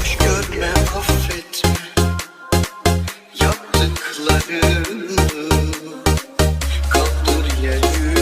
Hoş görme affetme Yaptıklarını. Kaldır yeryüzü